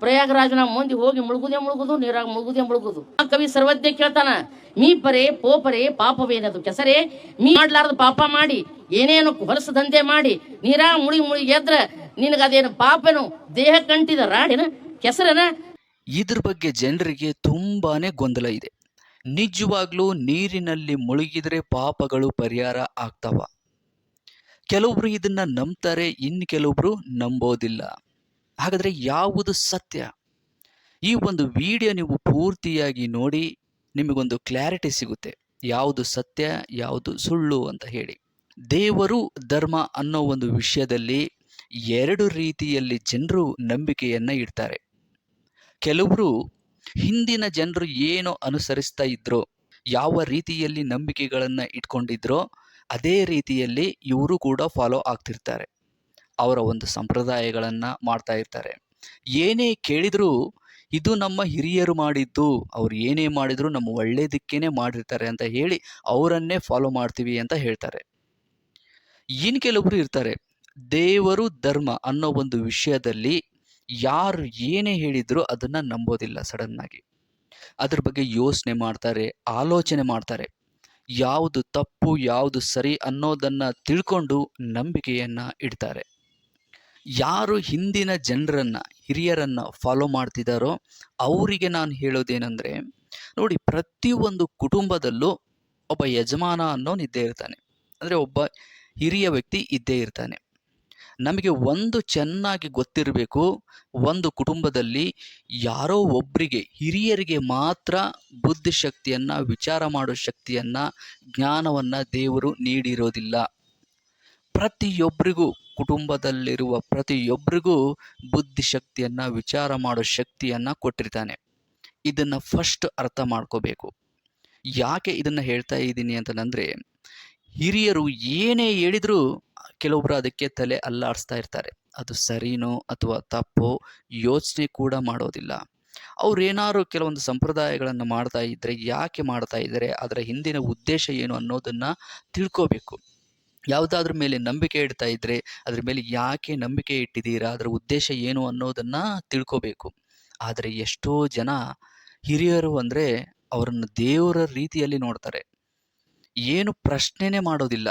ಪ್ರಯಾಗರಾಜನ ಮಂದಿ ಹೋಗಿ ಮುಳುಗುದೇ ಮುಳುಗುದು, ನೀರಾಗ ಮುಳುಗುದೇ ಮುಳುಗುದು. ಆ ಕವಿ ಸರ್ವಜ್ಞ ಕೇಳ್ತಾನ, ಮೀ ಪರೆ ಪೋಪರೆ ಪಾಪವೇನದು ಕೆಸರೆ? ಮೀ ಮಾಡ್ಲಾರ್ದ ಪಾಪ ಮಾಡಿ, ಏನೇನು ಹೊಲಸ ದಂಧೆ ಮಾಡಿ ನೀರಾಗ ಮುಳುಗಿ ಮುಳುಗಿ ಎದ್ರ, ನಿನಗದೇನು ಪಾಪನು? ದೇಹ ಕಂಟಿದ ರಾಡಿನ ಕೆಸರನ? ಇದ್ರ ಬಗ್ಗೆ ಜನರಿಗೆ ತುಂಬಾನೇ ಗೊಂದಲ ಇದೆ. ನಿಜವಾಗ್ಲೂ ನೀರಿನಲ್ಲಿ ಮುಳುಗಿದ್ರೆ ಪಾಪಗಳು ಪರಿಹಾರ ಆಗ್ತಾವ. ಕೆಲವೊಬ್ರು ಇದನ್ನ ನಂಬ್ತಾರೆ, ಇನ್ನು ಕೆಲವೊಬ್ರು ನಂಬೋದಿಲ್ಲ. ಹಾಗಾದ್ರೆ ಯಾವುದು ಸತ್ಯ? ಈ ಒಂದು ವಿಡಿಯೋ ನೀವು ಪೂರ್ತಿಯಾಗಿ ನೋಡಿ ನಿಮಗೊಂದು ಕ್ಲಾರಿಟಿ ಸಿಗುತ್ತೆ. ಯಾವುದು ಸತ್ಯ, ಯಾವುದು ಸುಳ್ಳು ಅಂತ ಹೇಳಿ. ದೇವರು ಧರ್ಮ ಅನ್ನೋ ಒಂದು ವಿಷಯದಲ್ಲಿ ಎರಡು ರೀತಿಯಲ್ಲಿ ಜನರು ನಂಬಿಕೆಯನ್ನ ಇಡ್ತಾರೆ. ಕೆಲವರು ಹಿಂದಿನ ಜನರು ಏನು ಅನುಸರಿಸ್ತಾ ಇದ್ರೋ, ಯಾವ ರೀತಿಯಲ್ಲಿ ನಂಬಿಕೆಗಳನ್ನು ಇಟ್ಕೊಂಡಿದ್ರೋ, ಅದೇ ರೀತಿಯಲ್ಲಿ ಇವರು ಕೂಡ ಫಾಲೋ ಆಗ್ತಿರ್ತಾರೆ. ಅವರ ಒಂದು ಸಂಪ್ರದಾಯಗಳನ್ನು ಮಾಡ್ತಾ ಇರ್ತಾರೆ. ಏನೇ ಕೇಳಿದರೂ ಇದು ನಮ್ಮ ಹಿರಿಯರು ಮಾಡಿದ್ದು, ಅವ್ರು ಏನೇ ಮಾಡಿದ್ರು ನಮ್ಮ ಒಳ್ಳೆಯದಕ್ಕೇ ಮಾಡಿರ್ತಾರೆ ಅಂತ ಹೇಳಿ ಅವರನ್ನೇ ಫಾಲೋ ಮಾಡ್ತೀವಿ ಅಂತ ಹೇಳ್ತಾರೆ. ಇನ್ ಕೆಲವರು ಇರ್ತಾರೆ, ದೇವರು ಧರ್ಮ ಅನ್ನೋ ಒಂದು ವಿಷಯದಲ್ಲಿ ಯಾರು ಏನೇ ಹೇಳಿದ್ರು ಅದನ್ನ ನಂಬೋದಿಲ್ಲ ಸಡನ್ ಆಗಿ ಅದ್ರ ಬಗ್ಗೆ ಯೋಚನೆ ಮಾಡ್ತಾರೆ, ಆಲೋಚನೆ ಮಾಡ್ತಾರೆ. ಯಾವುದು ತಪ್ಪು, ಯಾವುದು ಸರಿ ಅನ್ನೋದನ್ನ ತಿಳ್ಕೊಂಡು ನಂಬಿಕೆಯನ್ನ ಇಡ್ತಾರೆ. ಯಾರು ಹಿಂದಿನ ಜನರನ್ನ, ಹಿರಿಯರನ್ನ ಫಾಲೋ ಮಾಡ್ತಿದ್ದಾರೋ ಅವರಿಗೆ ನಾನು ಹೇಳೋದೇನೆಂದ್ರೆ, ನೋಡಿ ಪ್ರತಿಯೊಂದು ಕುಟುಂಬದಲ್ಲೂ ಒಬ್ಬ ಯಜಮಾನ ಅನ್ನೋನು ಇದ್ದೇ ಇರ್ತಾನೆ. ಅಂದ್ರೆ ಒಬ್ಬ ಹಿರಿಯ ವ್ಯಕ್ತಿ ಇದ್ದೇ ಇರ್ತಾನೆ. ನಮಗೆ ಒಂದು ಚೆನ್ನಾಗಿ ಗೊತ್ತಿರಬೇಕು, ಒಂದು ಕುಟುಂಬದಲ್ಲಿ ಯಾರೋ ಒಬ್ಬರಿಗೆ ಹಿರಿಯರಿಗೆ ಮಾತ್ರ ಬುದ್ಧಿಶಕ್ತಿಯನ್ನ, ವಿಚಾರ ಮಾಡೋ ಶಕ್ತಿಯನ್ನ, ಜ್ಞಾನವನ್ನ ದೇವರು ನೀಡಿರೋದಿಲ್ಲ. ಪ್ರತಿಯೊಬ್ಬರಿಗೂ ಕುಟುಂಬದಲ್ಲಿರುವ ಪ್ರತಿಯೊಬ್ಬರಿಗೂ ಬುದ್ಧಿಶಕ್ತಿಯನ್ನು, ವಿಚಾರ ಮಾಡೋ ಶಕ್ತಿಯನ್ನ ಕೊಟ್ಟಿರ್ತಾನೆ. ಇದನ್ನು ಫಸ್ಟ್ ಅರ್ಥ ಮಾಡ್ಕೋಬೇಕು. ಯಾಕೆ ಇದನ್ನು ಹೇಳ್ತಾ ಇದ್ದೀನಿ ಅಂತಂದ್ರೆ, ಹಿರಿಯರು ಏನೇ ಹೇಳಿದರೂ ಕೆಲವೊಬ್ಬರು ಅದಕ್ಕೆ ತಲೆ ಅಲ್ಲಾಡಿಸ್ತಾ ಇರ್ತಾರೆ. ಅದು ಸರಿನೋ ಅಥವಾ ತಪ್ಪೋ ಯೋಚನೆ ಕೂಡ ಮಾಡೋದಿಲ್ಲ. ಅವ್ರು ಏನಾದ್ರು ಕೆಲವೊಂದು ಸಂಪ್ರದಾಯಗಳನ್ನು ಮಾಡ್ತಾ ಇದ್ದರೆ ಯಾಕೆ ಮಾಡ್ತಾ ಇದ್ದಾರೆ, ಅದರ ಹಿಂದಿನ ಉದ್ದೇಶ ಏನು ಅನ್ನೋದನ್ನ ತಿಳ್ಕೋಬೇಕು. ಯಾವುದಾದ್ರ ಮೇಲೆ ನಂಬಿಕೆ ಇಡ್ತಾ ಇದ್ರೆ ಅದ್ರ ಮೇಲೆ ಯಾಕೆ ನಂಬಿಕೆ ಇಟ್ಟಿದ್ದೀರಾ, ಅದರ ಉದ್ದೇಶ ಏನು ಅನ್ನೋದನ್ನ ತಿಳ್ಕೋಬೇಕು. ಆದರೆ ಎಷ್ಟೋ ಜನ ಹಿರಿಯರು ಅಂದ್ರೆ ಅವರನ್ನು ದೇವರ ರೀತಿಯಲ್ಲಿ ನೋಡ್ತಾರೆ. ಏನು ಪ್ರಶ್ನೆನೇ ಮಾಡೋದಿಲ್ಲ.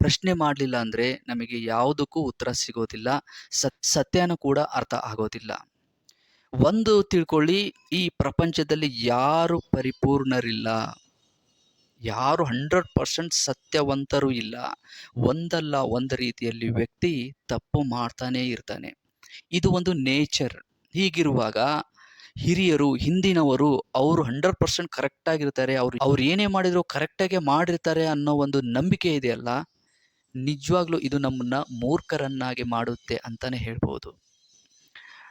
ಪ್ರಶ್ನೆ ಮಾಡಲಿಲ್ಲ ಅಂದ್ರೆ ನಮಗೆ ಯಾವುದಕ್ಕೂ ಉತ್ತರ ಸಿಗೋದಿಲ್ಲ, ಸತ್, ಸತ್ಯನೂ ಕೂಡ ಅರ್ಥ ಆಗೋದಿಲ್ಲ. ಒಂದು ತಿಳ್ಕೊಳ್ಳಿ, ಈ ಪ್ರಪಂಚದಲ್ಲಿ ಯಾರು ಪರಿಪೂರ್ಣರಿಲ್ಲ? ಯಾರು ಹಂಡ್ರೆಡ್ ಪರ್ಸೆಂಟ್ ಸತ್ಯವಂತರು ಇಲ್ಲ. ಒಂದಲ್ಲ ಒಂದು ರೀತಿಯಲ್ಲಿ ವ್ಯಕ್ತಿ ತಪ್ಪು ಮಾಡ್ತಾನೇ ಇರ್ತಾನೆ. ಇದು ಒಂದು ನೇಚರ್. ಹೀಗಿರುವಾಗ ಹಿರಿಯರು, ಹಿಂದಿನವರು ಅವರು ಹಂಡ್ರೆಡ್ ಪರ್ಸೆಂಟ್ ಕರೆಕ್ಟ್ ಆಗಿರ್ತಾರೆ. ಅವ್ರು ಅವ್ರು ಏನೇ ಮಾಡಿದ್ರು ಕರೆಕ್ಟಾಗೆ ಮಾಡಿರ್ತಾರೆ ಅನ್ನೋ ಒಂದು ನಂಬಿಕೆ ಇದೆಯಲ್ಲ? ನಿಜವಾಗ್ಲೂ ಇದು ನಮ್ಮನ್ನ ಮೂರ್ಖರನ್ನಾಗಿ ಮಾಡುತ್ತೆ ಅಂತಾನೆ ಹೇಳ್ಬೋದು.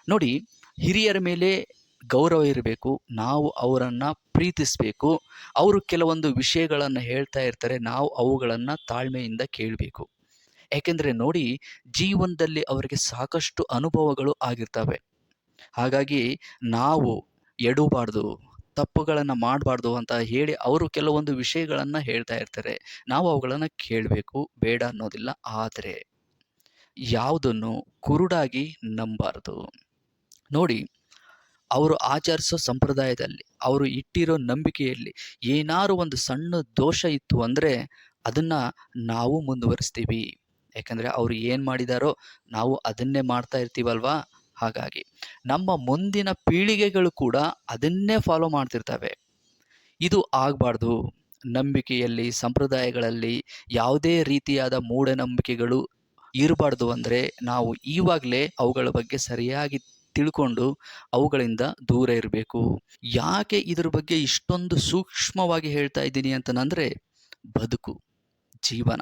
ನೋಡಿ, ಹಿರಿಯರ ಮೇಲೆ ಗೌರವ ಇರಬೇಕು, ನಾವು ಅವರನ್ನು ಪ್ರೀತಿಸಬೇಕು, ಅವರು ಕೆಲವೊಂದು ವಿಷಯಗಳನ್ನು ಹೇಳ್ತಾ ಇರ್ತಾರೆ, ನಾವು ಅವುಗಳನ್ನು ತಾಳ್ಮೆಯಿಂದ ಕೇಳಬೇಕು. ಯಾಕೆಂದರೆ ನೋಡಿ, ಜೀವನದಲ್ಲಿ ಅವರಿಗೆ ಸಾಕಷ್ಟು ಅನುಭವಗಳು ಆಗಿರ್ತವೆ. ಹಾಗಾಗಿ ನಾವು ಎಡಬಾರ್ದು, ತಪ್ಪುಗಳನ್ನು ಮಾಡಬಾರ್ದು ಅಂತ ಹೇಳಿ ಅವರು ಕೆಲವೊಂದು ವಿಷಯಗಳನ್ನು ಹೇಳ್ತಾ ಇರ್ತಾರೆ. ನಾವು ಅವುಗಳನ್ನು ಕೇಳಬೇಕು, ಬೇಡ ಅನ್ನೋದಿಲ್ಲ, ಆದರೆ ಯಾವುದನ್ನು ಕುರುಡಾಗಿ ನಂಬಾರ್ದು. ನೋಡಿ ಅವರು ಆಚರಿಸೋ ಸಂಪ್ರದಾಯದಲ್ಲಿ, ಅವರು ಇಟ್ಟಿರೋ ನಂಬಿಕೆಯಲ್ಲಿ ಏನಾರು ಒಂದು ಸಣ್ಣ ದೋಷ ಇತ್ತು ಅಂದರೆ ಅದನ್ನು ನಾವು ಮುಂದುವರಿಸ್ತೀವಿ. ಯಾಕಂದರೆ ಅವರು ಏನು ಮಾಡಿದಾರೋ ನಾವು ಅದನ್ನೇ ಮಾಡ್ತಾ ಇರ್ತೀವಲ್ವಾ? ಹಾಗಾಗಿ ನಮ್ಮ ಮುಂದಿನ ಪೀಳಿಗೆಗಳು ಕೂಡ ಅದನ್ನೇ ಫಾಲೋ ಮಾಡ್ತಿರ್ತವೆ. ಇದು ಆಗಬಾರ್ದು. ನಂಬಿಕೆಯಲ್ಲಿ, ಸಂಪ್ರದಾಯಗಳಲ್ಲಿ ಯಾವುದೇ ರೀತಿಯಾದ ಮೂಢನಂಬಿಕೆಗಳು ಇರಬಾರ್ದು ಅಂದರೆ ನಾವು ಈವಾಗಲೇ ಅವುಗಳ ಬಗ್ಗೆ ಸರಿಯಾಗಿ ತಿಳ್ಕೊಂಡು ಅವುಗಳಿಂದ ದೂರ ಇರಬೇಕು. ಯಾಕೆ ಇದ್ರ ಬಗ್ಗೆ ಇಷ್ಟೊಂದು ಸೂಕ್ಷ್ಮವಾಗಿ ಹೇಳ್ತಾ ಇದ್ದೀನಿ ಅಂತಂದ್ರೆ ಬದುಕು, ಜೀವನ.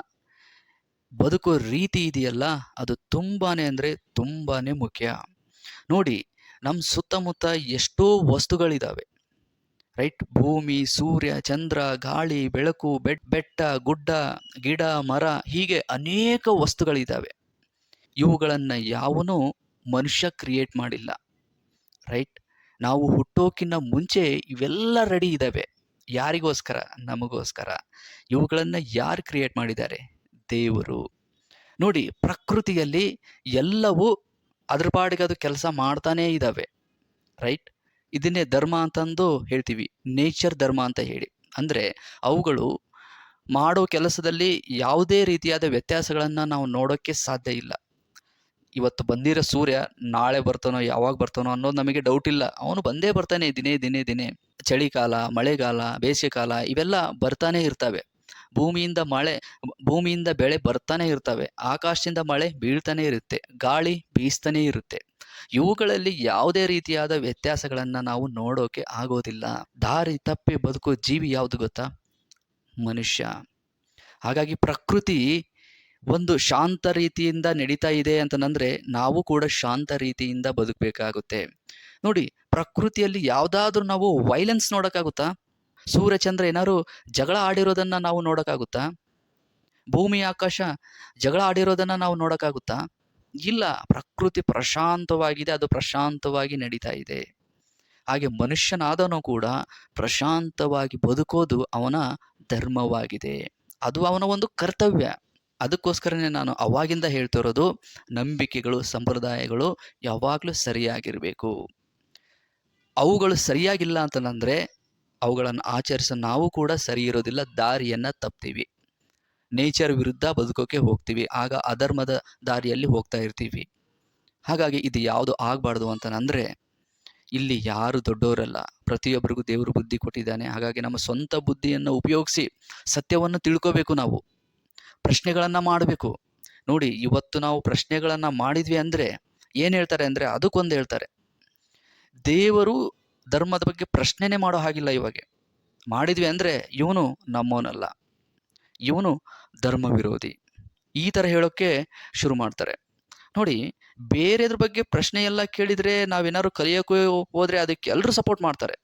ಬದುಕು ರೀತಿ ಇದೆಯಲ್ಲ, ಅದು ತುಂಬಾನೇ ಅಂದರೆ ತುಂಬಾನೇ ಮುಖ್ಯ. ನೋಡಿ ನಮ್ಮ ಸುತ್ತಮುತ್ತ ಎಷ್ಟೋ ವಸ್ತುಗಳಿದಾವೆ. ರೈಟ್? ಭೂಮಿ, ಸೂರ್ಯ, ಚಂದ್ರ, ಗಾಳಿ, ಬೆಳಕು ಬೆಟ್ ಬೆಟ್ಟ, ಗುಡ್ಡ, ಗಿಡ, ಮರ, ಹೀಗೆ ಅನೇಕ ವಸ್ತುಗಳಿದ್ದಾವೆ ಇವುಗಳನ್ನು ಯಾವನೂ ಮನುಷ್ಯ ಕ್ರಿಯೇಟ್ ಮಾಡಿಲ್ಲ ರೈಟ್ ನಾವು ಹುಟ್ಟೋಕಿನ್ನ ಮುಂಚೆ ಇವೆಲ್ಲ ರೆಡಿ ಇದ್ದಾವೆ. ಯಾರಿಗೋಸ್ಕರ? ನಮಗೋಸ್ಕರ. ಇವುಗಳನ್ನು ಯಾರು ಕ್ರಿಯೇಟ್ ಮಾಡಿದ್ದಾರೆ? ದೇವರು. ನೋಡಿ, ಪ್ರಕೃತಿಯಲ್ಲಿ ಎಲ್ಲವೂ ಅದ್ರ ಪಾಡಿಗೆ ಅದು ಕೆಲಸ ಮಾಡ್ತಾನೇ ಇದ್ದಾವೆ ರೈಟ್ ಇದನ್ನೇ ಧರ್ಮ ಅಂತಂದು ಹೇಳ್ತೀವಿ. ನೇಚರ್ ಧರ್ಮ ಅಂತ ಹೇಳಿ. ಅಂದರೆ ಅವುಗಳು ಮಾಡೋ ಕೆಲಸದಲ್ಲಿ ಯಾವುದೇ ರೀತಿಯಾದ ವ್ಯತ್ಯಾಸಗಳನ್ನು ನಾವು ನೋಡೋಕ್ಕೆ ಸಾಧ್ಯ ಇಲ್ಲ. ಇವತ್ತು ಬಂದಿರೋ ಸೂರ್ಯ ನಾಳೆ ಬರ್ತಾನೋ, ಯಾವಾಗ ಬರ್ತಾನೋ ಅನ್ನೋದು ನಮಗೆ ಡೌಟ್ ಇಲ್ಲ. ಅವನು ಬಂದೇ ಬರ್ತಾನೆ ದಿನೇ ದಿನೇ ದಿನೇ. ಚಳಿಗಾಲ ಮಳೆಗಾಲ, ಬೇಸಿಗೆಕಾಲ ಇವೆಲ್ಲ ಬರ್ತಾನೆ ಇರ್ತವೆ. ಭೂಮಿಯಿಂದ ಮಳೆ, ಭೂಮಿಯಿಂದ ಬೆಳೆ ಬರ್ತಾನೆ ಇರ್ತವೆ. ಆಕಾಶದಿಂದ ಮಳೆ ಬೀಳ್ತಾನೆ ಇರುತ್ತೆ. ಗಾಳಿ ಬೀಸ್ತಾನೆ ಇರುತ್ತೆ. ಇವುಗಳಲ್ಲಿ ಯಾವುದೇ ರೀತಿಯಾದ ವ್ಯತ್ಯಾಸಗಳನ್ನು ನಾವು ನೋಡೋಕೆ ಆಗೋದಿಲ್ಲ. ದಾರಿ ತಪ್ಪಿ ಬದುಕೋ ಜೀವಿ ಯಾವುದು ಗೊತ್ತಾ? ಮನುಷ್ಯ. ಹಾಗಾಗಿ ಪ್ರಕೃತಿ ಒಂದು ಶಾಂತ ರೀತಿಯಿಂದ ನಡೀತಾ ಇದೆ ಅಂತಂದ್ರೆ ನಾವು ಕೂಡ ಶಾಂತ ರೀತಿಯಿಂದ ಬದುಕಬೇಕಾಗುತ್ತೆ. ನೋಡಿ, ಪ್ರಕೃತಿಯಲ್ಲಿ ಯಾವುದಾದ್ರೂ ನಾವು ವೈಲೆನ್ಸ್ ನೋಡೋಕ್ಕಾಗುತ್ತಾ? ಸೂರ್ಯಚಂದ್ರ ಏನಾದ್ರು ಜಗಳ ಆಡಿರೋದನ್ನ ನಾವು ನೋಡೋಕ್ಕಾಗುತ್ತಾ? ಭೂಮಿ, ಆಕಾಶ ಜಗಳ ಆಡಿರೋದನ್ನ ನಾವು ನೋಡೋಕ್ಕಾಗುತ್ತಾ? ಇಲ್ಲ, ಪ್ರಕೃತಿ ಪ್ರಶಾಂತವಾಗಿದೆ, ಅದು ಪ್ರಶಾಂತವಾಗಿ ನಡೀತಾ ಇದೆ. ಹಾಗೆ ಮನುಷ್ಯನಾದನು ಕೂಡ ಪ್ರಶಾಂತವಾಗಿ ಬದುಕೋದು ಅವನ ಧರ್ಮವಾಗಿದೆ. ಅದು ಅವನ ಒಂದು ಕರ್ತವ್ಯ. ಅದಕ್ಕೋಸ್ಕರನೇ ನಾನು ಅವಾಗಿಂದ ಹೇಳ್ತಿರೋದು ನಂಬಿಕೆಗಳು, ಸಂಪ್ರದಾಯಗಳು ಯಾವಾಗಲೂ ಸರಿಯಾಗಿರಬೇಕು. ಅವುಗಳು ಸರಿಯಾಗಿಲ್ಲ ಅಂತಂದರೆ ಅವುಗಳನ್ನು ಆಚರಿಸೋ ನಾವು ಕೂಡ ಸರಿ ಇರೋದಿಲ್ಲ, ದಾರಿಯನ್ನು ತಪ್ತೀವಿ. ನೇಚರ್ ವಿರುದ್ಧ ಬದುಕೋಕೆ ಹೋಗ್ತೀವಿ, ಆಗ ಅಧರ್ಮದ ದಾರಿಯಲ್ಲಿ ಹೋಗ್ತಾ ಇರ್ತೀವಿ. ಹಾಗಾಗಿ ಇದು ಯಾವುದು ಆಗಬಾರ್ದು ಅಂತಂದರೆ, ಇಲ್ಲಿ ಯಾರು ದೊಡ್ಡವರಲ್ಲ, ಪ್ರತಿಯೊಬ್ಬರಿಗೂ ದೇವರು ಬುದ್ಧಿ ಕೊಟ್ಟಿದ್ದಾನೆ. ಹಾಗಾಗಿ ನಮ್ಮ ಸ್ವಂತ ಬುದ್ಧಿಯನ್ನು ಉಪಯೋಗಿಸಿ ಸತ್ಯವನ್ನು ತಿಳ್ಕೋಬೇಕು ನಾವು. ಪ್ರಶ್ನೆಗಳನ್ನು ಮಾಡಬೇಕು. ನೋಡಿ, ಇವತ್ತು ನಾವು ಪ್ರಶ್ನೆಗಳನ್ನು ಮಾಡಿದ್ವಿ ಅಂದರೆ ಏನು ಹೇಳ್ತಾರೆ ಅಂದರೆ ಅದಕ್ಕೊಂದು ಹೇಳ್ತಾರೆ. ದೇವರು ಧರ್ಮದ ಬಗ್ಗೆ ಪ್ರಶ್ನೆನೇ ಮಾಡೋ ಹಾಗಿಲ್ಲ ಇವಾಗ. ಮಾಡಿದ್ವಿ ಅಂದರೆ ಇವನು ನಮ್ಮವನಲ್ಲ. ಇವನು ಧರ್ಮ ವಿರೋಧಿ ಈ ಥರ ಹೇಳೋಕ್ಕೆ ಶುರು ಮಾಡ್ತಾರೆ. ನೋಡಿ, ಬೇರೆದ್ರ ಬಗ್ಗೆ ಪ್ರಶ್ನೆ ಎಲ್ಲ ಕೇಳಿದರೆ ನಾವೇನಾದ್ರು ಕಲಿಯೋಕೆ ಹೋದರೆ ಅದಕ್ಕೆ ಎಲ್ಲರೂ ಸಪೋರ್ಟ್ ಮಾಡ್ತಾರೆ.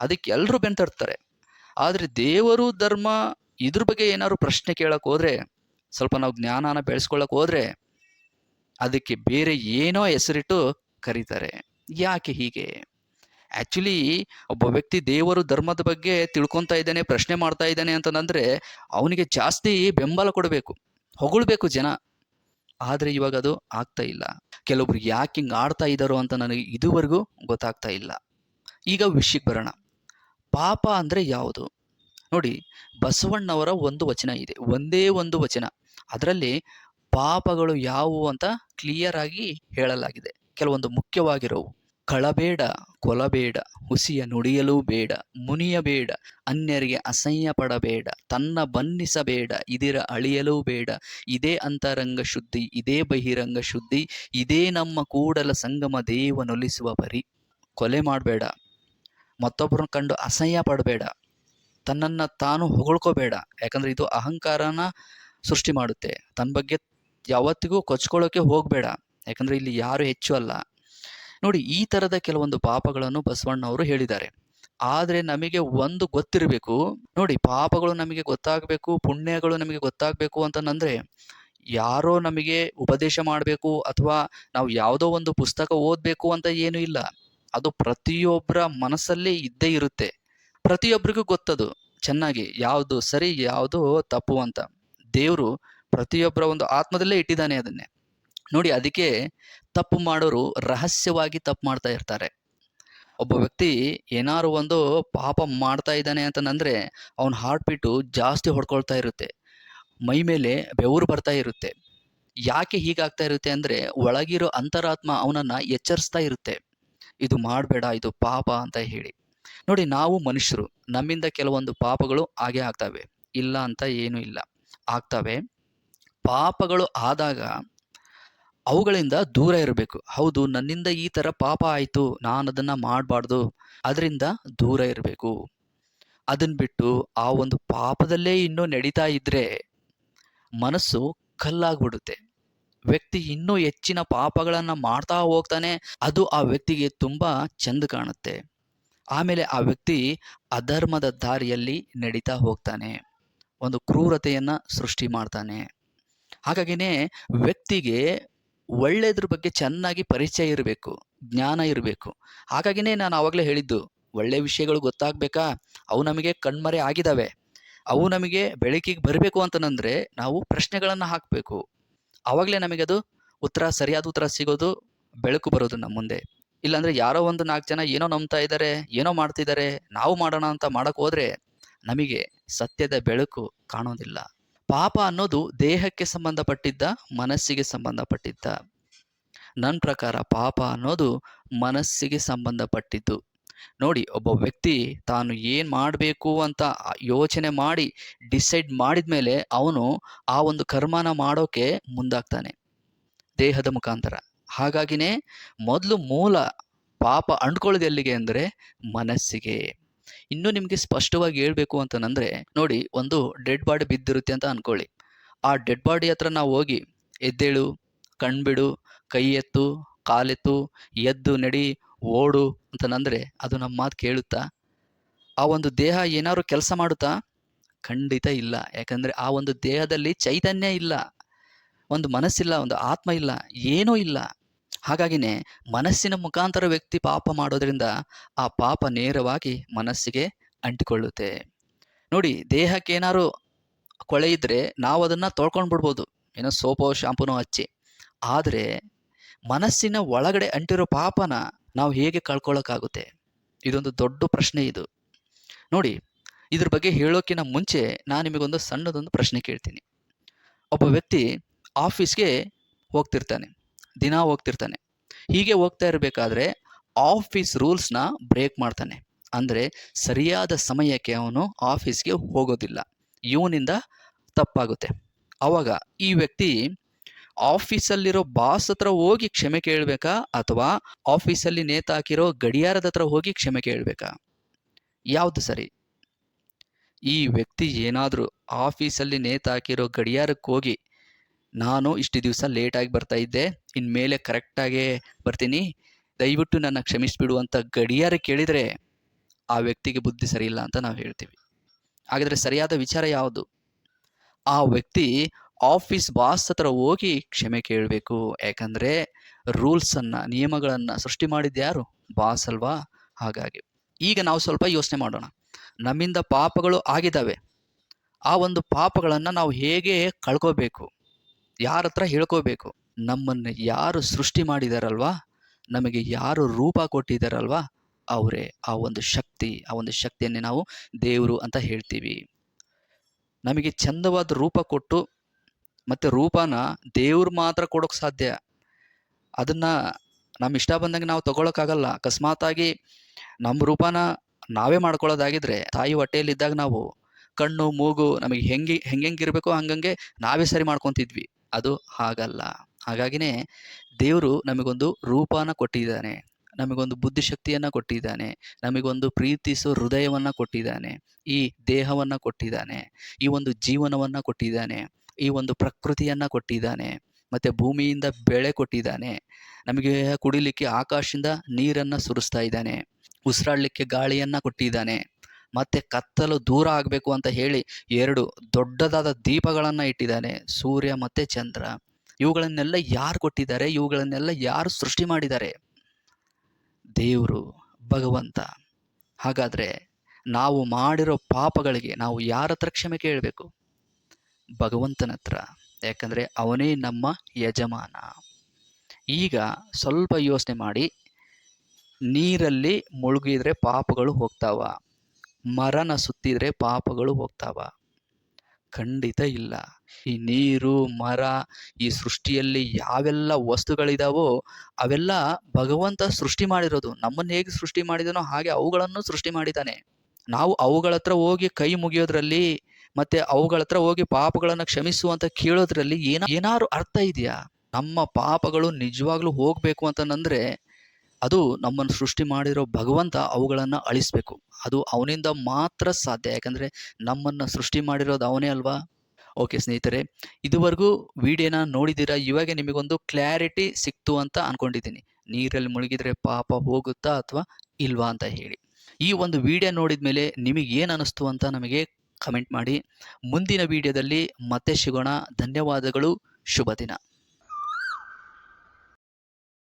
ಅದಕ್ಕೆ ಎಲ್ಲರೂ ಬೆಂತರ್ತಾರೆ ಆದರೆ ದೇವರು ಧರ್ಮ ಇದ್ರ ಬಗ್ಗೆ ಏನಾದ್ರು ಪ್ರಶ್ನೆ ಕೇಳಕ್ಕೆ ಹೋದರೆ, ಸ್ವಲ್ಪ ನಾವು ಜ್ಞಾನನ ಬೆಳೆಸ್ಕೊಳ್ಳೋಕೆ ಹೋದರೆ, ಅದಕ್ಕೆ ಬೇರೆ ಏನೋ ಹೆಸರಿಟ್ಟು ಕರೀತಾರೆ. ಯಾಕೆ ಹೀಗೆ? ಆ್ಯಕ್ಚುಲಿ ಒಬ್ಬ ವ್ಯಕ್ತಿ ದೇವರು ಧರ್ಮದ ಬಗ್ಗೆ ತಿಳ್ಕೊತಾ ಇದ್ದಾನೆ, ಪ್ರಶ್ನೆ ಮಾಡ್ತಾ ಇದ್ದಾನೆ ಅಂತಂದರೆ, ಅವನಿಗೆ ಜಾಸ್ತಿ ಬೆಂಬಲ ಕೊಡಬೇಕು, ಹೊಗಳ್ಬೇಕು ಜನ. ಆದರೆ ಇವಾಗ ಅದು ಆಗ್ತಾ ಇಲ್ಲ. ಕೆಲವೊಬ್ರು ಯಾಕೆ ಹಿಂಗೆ ಆಡ್ತಾ ಇದ್ದಾರೋ ಅಂತ ನನಗೆ ಇದುವರೆಗೂ ಗೊತ್ತಾಗ್ತಾ ಇಲ್ಲ. ಈಗ ವಿಷಯಕ್ಕೆ ಬರೋಣ. ಪಾಪ ಅಂದರೆ ಯಾವುದು? ನೋಡಿ ಬಸವಣ್ಣವರ ಒಂದು ವಚನ ಇದೆ, ಒಂದೇ ಒಂದು ವಚನ. ಅದರಲ್ಲಿ ಪಾಪಗಳು ಯಾವುವು ಅಂತ ಕ್ಲಿಯರ್ ಆಗಿ ಹೇಳಲಾಗಿದೆ. ಕೆಲವೊಂದು ಮುಖ್ಯವಾಗಿರೋವು. ಕಳಬೇಡ, ಕೊಲಬೇಡ, ಹುಸಿಯ ನುಡಿಯಲೂ ಬೇಡ, ಮುನಿಯಬೇಡ, ಅನ್ಯರಿಗೆ ಅಸಹ್ಯ ಪಡಬೇಡ ತನ್ನ ಬನ್ನಿಸಬೇಡ ಇದಿರ ಅಳಿಯಲೂ ಬೇಡ, ಇದೇ ಅಂತರಂಗ ಶುದ್ಧಿ, ಇದೇ ಬಹಿರಂಗ ಶುದ್ಧಿ, ಇದೇ ನಮ್ಮ ಕೂಡಲ ಸಂಗಮ ದೇವನೊಲಿಸುವ ಪರಿ ಕೊಲೆ ಮಾಡಬೇಡ. ಮತ್ತೊಬ್ಬರನ್ನು ಕಂಡು ಅಸಹ್ಯ ಪಡಬೇಡ ತನ್ನನ್ನು ತಾನು ಹೊಗಳ್ಕೋಬೇಡ. ಯಾಕಂದರೆ ಇದು ಅಹಂಕಾರನ ಸೃಷ್ಟಿ ಮಾಡುತ್ತೆ. ತನ್ನ ಬಗ್ಗೆ ಯಾವತ್ತಿಗೂ ಕೊಚ್ಕೊಳ್ಳೋಕೆ ಹೋಗಬೇಡ. ಯಾಕಂದರೆ ಇಲ್ಲಿ ಯಾರು ಹೆಚ್ಚು ಅಲ್ಲ. ನೋಡಿ, ಈ ಥರದ ಕೆಲವೊಂದು ಪಾಪಗಳನ್ನು ಬಸವಣ್ಣವರು ಹೇಳಿದ್ದಾರೆ. ಆದರೆ ನಮಗೆ ಒಂದು ಗೊತ್ತಿರಬೇಕು. ನೋಡಿ, ಪಾಪಗಳು ನಮಗೆ ಗೊತ್ತಾಗಬೇಕು, ಪುಣ್ಯಗಳು ನಮಗೆ ಗೊತ್ತಾಗಬೇಕು ಅಂತಂದರೆ ಯಾರೋ ನಮಗೆ ಉಪದೇಶ ಮಾಡಬೇಕು ಅಥವಾ ನಾವು ಯಾವುದೋ ಒಂದು ಪುಸ್ತಕ ಓದಬೇಕು ಅಂತ ಏನೂ ಇಲ್ಲ. ಅದು ಪ್ರತಿಯೊಬ್ಬರ ಮನಸ್ಸಲ್ಲೇ ಇದ್ದೇ ಇರುತ್ತೆ. ಪ್ರತಿಯೊಬ್ಬರಿಗೂ ಗೊತ್ತದು. ಚೆನ್ನಾಗಿ ಯಾವುದು ಸರಿ, ಯಾವುದು ತಪ್ಪು ಅಂತ. ದೇವರು ಪ್ರತಿಯೊಬ್ಬರ ಒಂದು ಆತ್ಮದಲ್ಲೇ ಇಟ್ಟಿದ್ದಾನೆ ಅದನ್ನೇ. ನೋಡಿ, ಅದಕ್ಕೆ ತಪ್ಪು ಮಾಡೋರು ರಹಸ್ಯವಾಗಿ ತಪ್ಪು ಮಾಡ್ತಾ ಇರ್ತಾರೆ. ಒಬ್ಬ ವ್ಯಕ್ತಿ ಏನಾರು ಒಂದು ಪಾಪ ಮಾಡ್ತಾ ಇದ್ದಾನೆ ಅಂತಂದ್ರೆ ಅವನ ಹಾರ್ಟ್ ಬೀಟು ಜಾಸ್ತಿ ಹೊಡ್ಕೊಳ್ತಾ ಇರುತ್ತೆ. ಮೈ ಮೇಲೆ ಬೆವರು ಬರ್ತಾ ಇರುತ್ತೆ. ಯಾಕೆ ಹೀಗಾಗ್ತಾ ಇರುತ್ತೆ ಅಂದರೆ ಒಳಗಿರೋ ಅಂತರಾತ್ಮ ಅವನನ್ನು ಎಚ್ಚರಿಸ್ತಾ ಇರುತ್ತೆ. ಇದು ಮಾಡಬೇಡ, ಇದು ಪಾಪ ಅಂತ ಹೇಳಿ. ನೋಡಿ ನಾವು ಮನುಷ್ಯರು, ನಮ್ಮಿಂದ ಕೆಲವೊಂದು ಪಾಪಗಳು ಹಾಗೆ ಆಗ್ತವೆ. ಇಲ್ಲ ಅಂತ ಏನೂ ಇಲ್ಲ. ಆಗ್ತವೆ. ಪಾಪಗಳು ಆದಾಗ ಅವುಗಳಿಂದ ದೂರ ಇರಬೇಕು. ಹೌದು, ನನ್ನಿಂದ ಈ ಥರ ಪಾಪ ಆಯಿತು ನಾನು ಅದನ್ನು ಮಾಡಬಾರ್ದು. ಅದರಿಂದ ದೂರ ಇರಬೇಕು. ಅದನ್ನು ಬಿಟ್ಟು ಆ ಒಂದು ಪಾಪದಲ್ಲೇ ಇನ್ನೂ ನಡೀತಾ ಇದ್ದರೆ ಮನಸ್ಸು ಕಲ್ಲಾಗ್ಬಿಡುತ್ತೆ. ವ್ಯಕ್ತಿ ಇನ್ನೂ ಹೆಚ್ಚಿನ ಪಾಪಗಳನ್ನು ಮಾಡ್ತಾ ಹೋಗ್ತಾನೆ, ಅದು ಆ ವ್ಯಕ್ತಿಗೆ ತುಂಬ ಚೆಂದ ಕಾಣುತ್ತೆ. ಆಮೇಲೆ ಆ ವ್ಯಕ್ತಿ ಅಧರ್ಮದ ದಾರಿಯಲ್ಲಿ ನಡೀತಾ ಹೋಗ್ತಾನೆ. ಒಂದು ಕ್ರೂರತೆಯನ್ನು ಸೃಷ್ಟಿ ಮಾಡ್ತಾನೆ. ಹಾಗಾಗಿನೇ ವ್ಯಕ್ತಿಗೆ ಒಳ್ಳೆಯದ್ರ ಬಗ್ಗೆ ಚೆನ್ನಾಗಿ ಪರಿಚಯ ಇರಬೇಕು, ಜ್ಞಾನ ಇರಬೇಕು. ಹಾಗಾಗಿನೇ ನಾನು ಆವಾಗಲೇ ಹೇಳಿದ್ದು ಒಳ್ಳೆಯ ವಿಷಯಗಳು ಗೊತ್ತಾಗಬೇಕಾ? ಅವು ನಮಗೆ ಕಣ್ಮರೆ ಆಗಿದ್ದಾವೆ ಅವು ನಮಗೆ ಬೆಳಕಿಗೆ ಬರಬೇಕು ಅಂತಂದರೆ ನಾವು ಪ್ರಶ್ನೆಗಳನ್ನು ಹಾಕಬೇಕು. ಆವಾಗಲೇ ನಮಗೆ ಅದು ಉತ್ತರ, ಸರಿಯಾದ ಉತ್ತರ ಸಿಗೋದು ಬೆಳಕು ಬರೋದು ನಮ್ಮ ಮುಂದೆ. ಇಲ್ಲಾಂದ್ರೆ ಯಾರೋ ಒಂದು ನಾಲ್ಕು ಜನ ಏನೋ ನಂಬ್ತಾ ಇದ್ದಾರೆ ಏನೋ ಮಾಡ್ತಿದ್ದಾರೆ ನಾವು ಮಾಡೋಣ ಅಂತ ಮಾಡಕ್ ಹೋದ್ರೆ ನಮಗೆ ಸತ್ಯದ ಬೆಳಕು ಕಾಣೋದಿಲ್ಲ. ಪಾಪ ಅನ್ನೋದು ದೇಹಕ್ಕೆ ಸಂಬಂಧಪಟ್ಟಿದ್ದ, ಮನಸ್ಸಿಗೆ ಸಂಬಂಧಪಟ್ಟಿದ್ದ. ನನ್ನ ಪ್ರಕಾರ ಪಾಪ ಅನ್ನೋದು ಮನಸ್ಸಿಗೆ ಸಂಬಂಧಪಟ್ಟಿದ್ದು. ನೋಡಿ, ಒಬ್ಬ ವ್ಯಕ್ತಿ ತಾನು ಏನು ಮಾಡಬೇಕು ಅಂತ ಯೋಚನೆ ಮಾಡಿ ಡಿಸೈಡ್ ಮಾಡಿದ ಮೇಲೆ ಅವನು ಆ ಒಂದು ಕರ್ಮನ ಮಾಡೋಕೆ ಮುಂದಾಗ್ತಾನೆ, ದೇಹದ ಮುಖಾಂತರ. ಹಾಗಾಗಿನೇ ಮೊದಲು ಮೂಲ ಪಾಪ ಅಂಡ್ಕೊಳ್ಳೋದು ಎಲ್ಲಿಗೆ ಅಂದರೆ ಮನಸ್ಸಿಗೆ. ಇನ್ನೂ ನಿಮಗೆ ಸ್ಪಷ್ಟವಾಗಿ ಹೇಳಬೇಕು ಅಂತಂದ್ರೆ ನೋಡಿ ಒಂದು ಡೆಡ್ ಬಾಡಿ ಬಿದ್ದಿರುತ್ತೆ ಅಂತ ಅಂದ್ಕೊಳ್ಳಿ ಆ ಡೆಡ್ ಬಾಡಿ ಹತ್ರ ನಾವು ಹೋಗಿ ಎದ್ದೇಳು, ಕಣ್ಬಿಡು, ಕೈ ಎತ್ತು, ಕಾಲೆತ್ತು, ಎದ್ದು, ನಡಿ, ಓಡು ಅಂತನಂದರೆ ಅದು ನಮ್ಮ ಮಾತು ಕೇಳುತ್ತಾ? ಆ ಒಂದು ದೇಹ ಏನಾದ್ರು ಕೆಲಸ ಮಾಡುತ್ತಾ? ಖಂಡಿತ ಇಲ್ಲ. ಯಾಕಂದರೆ ಆ ಒಂದು ದೇಹದಲ್ಲಿ ಚೈತನ್ಯ ಇಲ್ಲ. ಒಂದು ಮನಸ್ಸಿಲ್ಲ, ಒಂದು ಆತ್ಮ ಇಲ್ಲ, ಏನೂ ಇಲ್ಲ. ಹಾಗಾಗಿನೇ ಮನಸ್ಸಿನ ಮುಖಾಂತರ ವ್ಯಕ್ತಿ ಪಾಪ ಮಾಡೋದ್ರಿಂದ ಆ ಪಾಪ ನೇರವಾಗಿ ಮನಸ್ಸಿಗೆ ಅಂಟಿಕೊಳ್ಳುತ್ತೆ. ನೋಡಿ, ದೇಹಕ್ಕೆ ಏನಾದ್ರು ಕೊಳೆ ಇದ್ರೆ ನಾವು ಅದನ್ನ ತೊಳ್ಕೊಂಡು ಬಿಡ್ಬೋದು. ಏನೋ ಸೋಪೋ, ಶಾಂಪೂನೋ ಹಚ್ಚಿ. ಆದರೆ ಮನಸ್ಸಿನ ಒಳಗಡೆ ಅಂಟಿರೋ ಪಾಪನ ನಾವು ಹೇಗೆ ಕಳ್ಕೊಳ್ಳೋಕ್ಕಾಗುತ್ತೆ ಇದೊಂದು ದೊಡ್ಡ ಪ್ರಶ್ನೆ ಇದು. ನೋಡಿ, ಇದ್ರ ಬಗ್ಗೆ ಹೇಳೋಕ್ಕಿಂತ ಮುಂಚೆ ನಾನು ನಿಮಗೊಂದು ಸಣ್ಣದೊಂದು ಪ್ರಶ್ನೆ ಕೇಳ್ತೀನಿ. ಒಬ್ಬ ವ್ಯಕ್ತಿ ಆಫೀಸ್ಗೆ ಹೋಗ್ತಿರ್ತಾನೆ. ದಿನ ಹೋಗ್ತಿರ್ತಾನೆ. ಹೀಗೆ ಹೋಗ್ತಾ ಇರಬೇಕಾದ್ರೆ ಆಫೀಸ್ ರೂಲ್ಸ್ನ ಬ್ರೇಕ್ ಮಾಡ್ತಾನೆ. ಅಂದರೆ ಸರಿಯಾದ ಸಮಯಕ್ಕೆ ಅವನು ಆಫೀಸ್ಗೆ ಹೋಗೋದಿಲ್ಲ. ಇವನಿಂದ ತಪ್ಪಾಗುತ್ತೆ. ಆವಾಗ ಈ ವ್ಯಕ್ತಿ ಆಫೀಸಲ್ಲಿರೋ ಬಾಸ್ ಹತ್ರ ಹೋಗಿ ಕ್ಷಮೆ ಕೇಳಬೇಕಾ? ಅಥವಾ ಆಫೀಸಲ್ಲಿ ನೇತಾಕಿರೋ ಗಡಿಯಾರದ ಹತ್ರ ಹೋಗಿ ಕ್ಷಮೆ ಕೇಳಬೇಕಾ? ಯಾವುದು ಸರಿ? ಈ ವ್ಯಕ್ತಿ ಏನಾದರೂ ಆಫೀಸಲ್ಲಿ ನೇತಾಕಿರೋ ಗಡಿಯಾರಕ್ಕೆ ಹೋಗಿ ನಾನು ಇಷ್ಟು ದಿವಸ ಲೇಟಾಗಿ ಬರ್ತಾ ಇದ್ದೆ. ಇನ್ಮೇಲೆ ಕರೆಕ್ಟಾಗೇ ಬರ್ತೀನಿ. ದಯವಿಟ್ಟು ನನ್ನ ಕ್ಷಮಿಸಿಬಿಡು ಅಂತ ಗಡಿಯಾರ ಕೇಳಿದರೆ ಆ ವ್ಯಕ್ತಿಗೆ ಬುದ್ಧಿ ಸರಿಯಿಲ್ಲ ಅಂತ ನಾವು ಹೇಳ್ತೀವಿ. ಹಾಗಾದರೆ ಸರಿಯಾದ ವಿಚಾರ ಯಾವುದು? ಆ ವ್ಯಕ್ತಿ ಆಫೀಸ್ ಬಾಸ್ ಹತ್ರ ಹೋಗಿ ಕ್ಷಮೆ ಕೇಳಬೇಕು. ಯಾಕಂದರೆ ರೂಲ್ಸನ್ನು ನಿಯಮಗಳನ್ನು ಸೃಷ್ಟಿ ಮಾಡಿದ್ದು ಯಾರು? ಬಾಸ್ ಅಲ್ವಾ? ಹಾಗಾಗಿ. ಈಗ ನಾವು ಸ್ವಲ್ಪ ಯೋಚನೆ ಮಾಡೋಣ. ನಮ್ಮಿಂದ ಪಾಪಗಳು ಆಗಿದ್ದಾವೆ. ಆ ಒಂದು ಪಾಪಗಳನ್ನು ನಾವು ಹೇಗೆ ಕಳ್ಕೋಬೇಕು? ಯಾರ ಹತ್ರ ಹೇಳ್ಕೋಬೇಕು? ನಮ್ಮನ್ನು ಯಾರು ಸೃಷ್ಟಿ ಮಾಡಿದಾರಲ್ವಾ? ನಮಗೆ ಯಾರು ರೂಪ ಕೊಟ್ಟಿದ್ದಾರಲ್ವಾ ಅವರೇ ಆ ಒಂದು ಶಕ್ತಿ, ಆ ಒಂದು ಶಕ್ತಿಯನ್ನೇ ನಾವು ದೇವರು ಅಂತ ಹೇಳ್ತೀವಿ. ನಮಗೆ ಚಂದವಾದ ರೂಪ ಕೊಟ್ಟು ಮತ್ತು ರೂಪನ ದೇವ್ರು ಮಾತ್ರ ಕೊಡೋಕೆ ಸಾಧ್ಯ. ಅದನ್ನು ನಮ್ಮ ಇಷ್ಟ ಬಂದಂಗೆ ನಾವು ತಗೊಳಕ್ಕಾಗಲ್ಲ. ಅಕಸ್ಮಾತಾಗಿ ನಮ್ಮ ರೂಪನ ನಾವೇ ಮಾಡ್ಕೊಳ್ಳೋದಾಗಿದ್ರೆ, ತಾಯಿ ಹೊಟ್ಟೆಯಲ್ಲಿದ್ದಾಗ ನಾವು ಕಣ್ಣು, ಮೂಗು ನಮಗೆ ಹೆಂಗೆ, ಹೆಂಗೆಂಗಿರಬೇಕೋ ಹಂಗಂಗೆ ನಾವೇ ಸರಿ ಮಾಡ್ಕೊತಿದ್ವಿ. ಅದು ಹಾಗಲ್ಲ. ಹಾಗಾಗಿನೇ ದೇವರು ನಮಗೊಂದು ರೂಪನ ಕೊಟ್ಟಿದ್ದಾನೆ. ನಮಗೊಂದು ಬುದ್ಧಿಶಕ್ತಿಯನ್ನು ಕೊಟ್ಟಿದ್ದಾನೆ. ನಮಗೊಂದು ಪ್ರೀತಿಸೋ ಹೃದಯವನ್ನು ಕೊಟ್ಟಿದ್ದಾನೆ. ಈ ದೇಹವನ್ನು ಕೊಟ್ಟಿದ್ದಾನೆ. ಈ ಒಂದು ಜೀವನವನ್ನು ಕೊಟ್ಟಿದ್ದಾನೆ. ಈ ಒಂದು ಪ್ರಕೃತಿಯನ್ನು ಕೊಟ್ಟಿದ್ದಾನೆ. ಮತ್ತು ಭೂಮಿಯಿಂದ ಬೆಳೆ ಕೊಟ್ಟಿದ್ದಾನೆ. ನಮಗೆ ಕುಡಿಲಿಕ್ಕೆ ಆಕಾಶದಿಂದ ನೀರನ್ನು ಸುರಿಸ್ತಾ ಇದ್ದಾನೆ. ಉಸಿರಾಡಲಿಕ್ಕೆ ಗಾಳಿಯನ್ನು ಕೊಟ್ಟಿದ್ದಾನೆ. ಮತ್ತೆ ಕತ್ತಲು ದೂರ ಆಗಬೇಕು ಅಂತ ಹೇಳಿ ಎರಡು ದೊಡ್ಡದಾದ ದೀಪಗಳನ್ನು ಇಟ್ಟಿದ್ದಾನೆ ಸೂರ್ಯ ಮತ್ತು ಚಂದ್ರ. ಇವುಗಳನ್ನೆಲ್ಲ ಯಾರು ಕೊಟ್ಟಿದ್ದಾರೆ? ಇವುಗಳನ್ನೆಲ್ಲ ಯಾರು ಸೃಷ್ಟಿ ಮಾಡಿದ್ದಾರೆ? ದೇವರು, ಭಗವಂತ. ಹಾಗಾದರೆ ನಾವು ಮಾಡಿರೋ ಪಾಪಗಳಿಗೆ ನಾವು ಯಾರ ಹತ್ರ ಕ್ಷಮೆ ಕೇಳಬೇಕು? ಭಗವಂತನ ಹತ್ರ. ಯಾಕಂದರೆ ಅವನೇ ನಮ್ಮ ಯಜಮಾನ. ಈಗ ಸ್ವಲ್ಪ ಯೋಚನೆ ಮಾಡಿ, ನೀರಲ್ಲಿ ಮುಳುಗಿದರೆ ಪಾಪಗಳು ಹೋಗ್ತಾವ. ಮರನ ಸುತ್ತಿದ್ರೆ ಪಾಪಗಳು ಹೋಗ್ತಾವ. ಖಂಡಿತ ಇಲ್ಲ. ಈ ನೀರು, ಮರ, ಈ ಸೃಷ್ಟಿಯಲ್ಲಿ ಯಾವೆಲ್ಲ ವಸ್ತುಗಳಿದಾವೋ ಅವೆಲ್ಲ ಭಗವಂತ ಸೃಷ್ಟಿ ಮಾಡಿರೋದು. ನಮ್ಮನ್ನು ಹೇಗೆ ಸೃಷ್ಟಿ ಮಾಡಿದನೋ ಹಾಗೆ ಅವುಗಳನ್ನು ಸೃಷ್ಟಿ ಮಾಡಿದ್ದಾನೆ ನಾವು ಅವುಗಳ ಹತ್ರ ಹೋಗಿ ಕೈ ಮುಗಿಯೋದ್ರಲ್ಲಿ ಮತ್ತೆ ಅವುಗಳ ಹತ್ರ ಹೋಗಿ ಪಾಪಗಳನ್ನು ಕ್ಷಮಿಸುವಂತ ಕೇಳೋದ್ರಲ್ಲಿ ಏನ, ಏನಾದ್ರು ಅರ್ಥ ಇದೆಯಾ? ನಮ್ಮ ಪಾಪಗಳು ನಿಜವಾಗ್ಲೂ ಹೋಗ್ಬೇಕು ಅಂತಂದ್ರೆ ಅದು ನಮ್ಮನ್ನು ಸೃಷ್ಟಿ ಮಾಡಿರೋ ಭಗವಂತ ಅವುಗಳನ್ನು ಅಳಿಸ್ಬೇಕು. ಅದು ಅವನಿಂದ ಮಾತ್ರ ಸಾಧ್ಯ. ಯಾಕಂದರೆ ನಮ್ಮನ್ನು ಸೃಷ್ಟಿ ಮಾಡಿರೋದು ಅವನೇ ಅಲ್ವಾ? ಓಕೆ ಸ್ನೇಹಿತರೆ, ಇದುವರೆಗೂ ವಿಡಿಯೋನ ನೋಡಿದ್ದೀರಾ? ಇವಾಗ ನಿಮಗೊಂದು ಕ್ಲಾರಿಟಿ ಸಿಕ್ತು ಅಂತ ಅನ್ಕೊಂಡಿದ್ದೀನಿ. ನೀರಲ್ಲಿ ಮುಳುಗಿದರೆ ಪಾಪ ಹೋಗುತ್ತಾ ಅಥವಾ ಇಲ್ವಾ ಅಂತ ಹೇಳಿ. ಈ ಒಂದು ವಿಡಿಯೋ ನೋಡಿದ ಮೇಲೆ ನಿಮಗೆ ಏನು ಅನ್ನಿಸ್ತು ಅಂತ ನಮಗೆ ಕಮೆಂಟ್ ಮಾಡಿ. ಮುಂದಿನ ವಿಡಿಯೋದಲ್ಲಿ ಮತ್ತೆ ಸಿಗೋಣ. ಧನ್ಯವಾದಗಳು. ಶುಭ ದಿನ